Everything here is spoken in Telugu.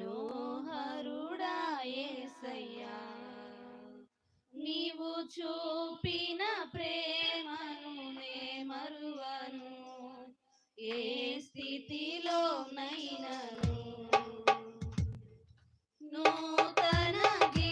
మనోహరుడా ఏసయ్యా. నీవు చూపిన ప్రేమను నే మరువను. ఏ స్థితిలో నైనను నూతన గీ